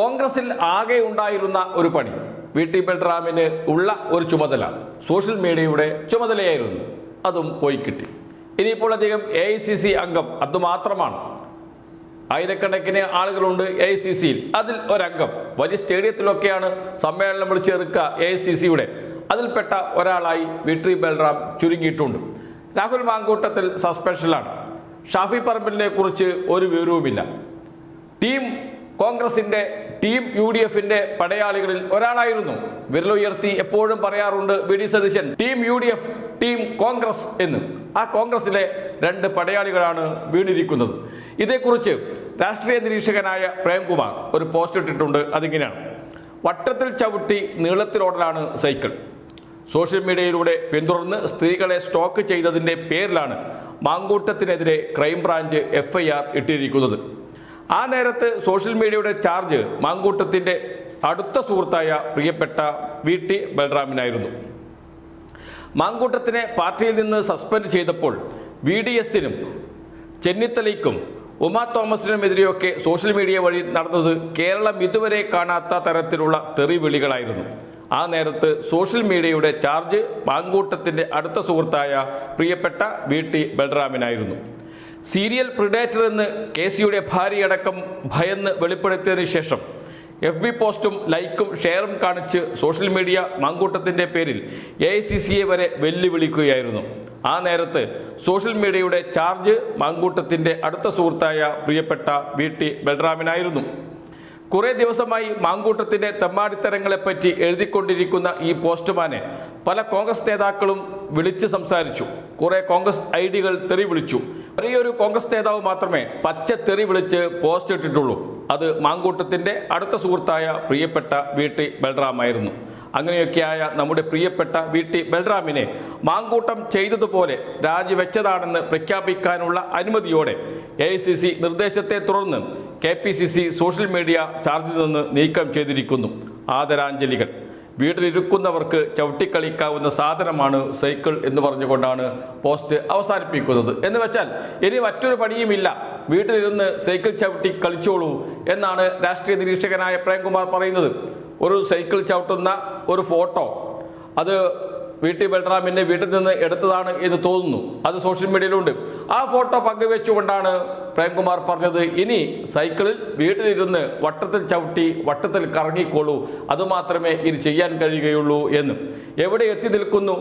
കോൺഗ്രസിൽ ആകെ ഉണ്ടായിരുന്ന ഒരു പണി. വി ടി ബൽറാമിന് ഉള്ള ഒരു ചുമതല സോഷ്യൽ മീഡിയയുടെ ചുമതലയായിരുന്നു. അതും പോയി കിട്ടി. ഇനിയിപ്പോൾ അധികം എ ഐ സി സി അംഗം അതുമാത്രമാണ്. ആയിരക്കണക്കിന് ആളുകളുണ്ട് എ ഐ സി സിയിൽ അതിൽ ഒരംഗം. വലിയ സ്റ്റേഡിയത്തിലൊക്കെയാണ് സമ്മേളനം വിളിച്ചേർക്കുക എ ഐ സി സിയുടെ അതിൽപ്പെട്ട ഒരാളായി വി ടി ബൽറാം ചുരുങ്ങിയിട്ടുണ്ട്. രാഹുൽ മാങ്കൂട്ടത്തിൽ സസ്പെൻഷനിലാണ്. ഷാഫി പറമ്പിലിനെ കുറിച്ച് ഒരു വിവരവുമില്ല. ടീം കോൺഗ്രസിന്റെ ടീം യു ഡി എഫിന്റെ പടയാളികളിൽ ഒരാളായിരുന്നു. വിരലുയർത്തി എപ്പോഴും പറയാറുണ്ട് V D Satheesan team U D F team Congress എന്ന്. ആ കോൺഗ്രസിലെ രണ്ട് പടയാളികളാണ് വീണിരിക്കുന്നത്. ഇതേക്കുറിച്ച് രാഷ്ട്രീയ നിരീക്ഷകനായ പ്രേംകുമാർ ഒരു പോസ്റ്റ് ഇട്ടിട്ടുണ്ട് അതിങ്ങനെയാണ്. വട്ടത്തിൽ ചവിട്ടി നീളത്തിലോടലാണ് സൈക്കിൾ. സോഷ്യൽ മീഡിയയിലൂടെ പിന്തുടർന്ന് സ്ത്രീകളെ സ്റ്റോക്ക് ചെയ്തതിന്റെ പേരിലാണ് മാങ്കൂട്ടത്തിനെതിരെ crime branch F I R ഇട്ടിരിക്കുന്നത്. ആ നേരത്ത് സോഷ്യൽ മീഡിയയുടെ ചാർജ് മാങ്കൂട്ടത്തിന്റെ അടുത്ത സുഹൃത്തായ പ്രിയപ്പെട്ട വി ടി ബൽറാമിനായിരുന്നു. മാങ്കൂട്ടത്തിനെ പാർട്ടിയിൽ നിന്ന് സസ്പെൻഡ് ചെയ്തപ്പോൾ വി ഡി എസിനും ചെന്നിത്തലയ്ക്കും ഉമാ തോമസിനുമെതിരെയൊക്കെ സോഷ്യൽ മീഡിയ വഴി നടന്നത് കേരളം ഇതുവരെ കാണാത്ത തരത്തിലുള്ള തെറിവിളികളായിരുന്നു. ആ നേരത്ത് സോഷ്യൽ മീഡിയയുടെ ചാർജ് മാങ്കൂട്ടത്തിന്റെ അടുത്ത സുഹൃത്തായ പ്രിയപ്പെട്ട വി ടി ബൽറാമിനായിരുന്നു. സീരിയൽ പ്രിഡേറ്റർ എന്ന് കെ സിയുടെ ഭാര്യയടക്കം ഭയന്ന് വെളിപ്പെടുത്തിയതിനു ശേഷം എഫ് ബി പോസ്റ്റും ലൈക്കും ഷെയറും കാണിച്ച് സോഷ്യൽ മീഡിയ മാങ്കൂട്ടത്തിന്റെ പേരിൽ എ ഐ സി സിയെ വരെ വെല്ലുവിളിക്കുകയായിരുന്നു. ആ നേരത്ത് സോഷ്യൽ മീഡിയയുടെ ചാർജ് മാങ്കൂട്ടത്തിന്റെ അടുത്ത സുഹൃത്തായ പ്രിയപ്പെട്ട വി ടി ബൽറാമിനായിരുന്നു. കുറേ ദിവസമായി മാങ്കൂട്ടത്തിന്റെ തെമ്മാടിത്തരങ്ങളെപ്പറ്റി എഴുതിക്കൊണ്ടിരിക്കുന്ന ഈ പോസ്റ്റ്മാനെ പല കോൺഗ്രസ് നേതാക്കളും വിളിച്ച് സംസാരിച്ചു. കുറേ കോൺഗ്രസ് ഐ ഡികൾ തെറി വിളിച്ചു. ഒരേയൊരു കോൺഗ്രസ് നേതാവ് മാത്രമേ പച്ച തെറി വിളിച്ച് പോസ്റ്റ് ഇട്ടിട്ടുള്ളൂ. അത് മാങ്കൂട്ടത്തിന്റെ അടുത്ത സുഹൃത്തായ പ്രിയപ്പെട്ട വി ടി ബൽറാമായിരുന്നു അങ്ങനെയൊക്കെയായ നമ്മുടെ പ്രിയപ്പെട്ട വി ടി ബൽറാമിനെ മാങ്കൂട്ടം ചെയ്തതുപോലെ രാജിവെച്ചതാണെന്ന് പ്രഖ്യാപിക്കാനുള്ള അനുമതിയോടെ എ നിർദ്ദേശത്തെ തുടർന്ന് കെ സോഷ്യൽ മീഡിയ ചാർജിൽ നിന്ന് നീക്കം ചെയ്തിരിക്കുന്നു. ആദരാഞ്ജലികൾ. വീട്ടിലിരിക്കുന്നവർക്ക് ചവിട്ടിക്കളിക്കാവുന്ന സാധനമാണ് സൈക്കിൾ എന്ന് പറഞ്ഞുകൊണ്ടാണ് പോസ്റ്റ് അവസാനിപ്പിക്കുന്നത്. എന്ന് വെച്ചാൽ ഇനി മറ്റൊരു പണിയുമില്ല. വീട്ടിലിരുന്ന് സൈക്കിൾ ചവിട്ടി കളിച്ചോളൂ എന്നാണ് രാഷ്ട്രീയ നിരീക്ഷകനായ പ്രേംകുമാർ പറയുന്നത്. ഒരു സൈക്കിൾ ചവിട്ടുന്ന ഒരു ഫോട്ടോ അത് വി ടി ബൽറാമിന്റെ വീട്ടിൽ നിന്ന് എടുത്തതാണ് എന്ന് തോന്നുന്നു. അത് സോഷ്യൽ മീഡിയയിലുണ്ട് ആ ഫോട്ടോ പങ്കുവെച്ചുകൊണ്ടാണ് പ്രേംകുമാർ പറഞ്ഞത് ഇനി സൈക്കിളിൽ വീട്ടിലിരുന്ന് വട്ടത്തിൽ ചവിട്ടി വട്ടത്തിൽ കറങ്ങിക്കോളൂ. അതുമാത്രമേ ഇനി ചെയ്യാൻ കഴിയുകയുള്ളൂ എന്ന്. എവിടെ എത്തി നിൽക്കുന്നു?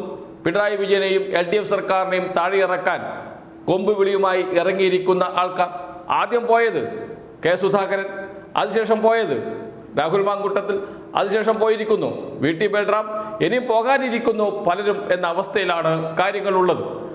പിണറായി വിജയനെയും എൽ ഡി എഫ് സർക്കാരിനെയും താഴെയിറക്കാൻ കൊമ്പുവിളിയുമായി കൊമ്പ് വിളിയുമായി ഇറങ്ങിയിരിക്കുന്ന ആൾക്കാർ. ആദ്യം പോയത് കെ സുധാകരൻ അതിനുശേഷം പോയത് രാഹുൽ മാങ്കുട്ടത്തിൽ അതിനുശേഷം പോയിരിക്കുന്നു. വി ടി ബൽറാം ഇനി പോകാനിരിക്കുന്നു പലരും എന്ന അവസ്ഥയിലാണ് കാര്യങ്ങളുള്ളത്.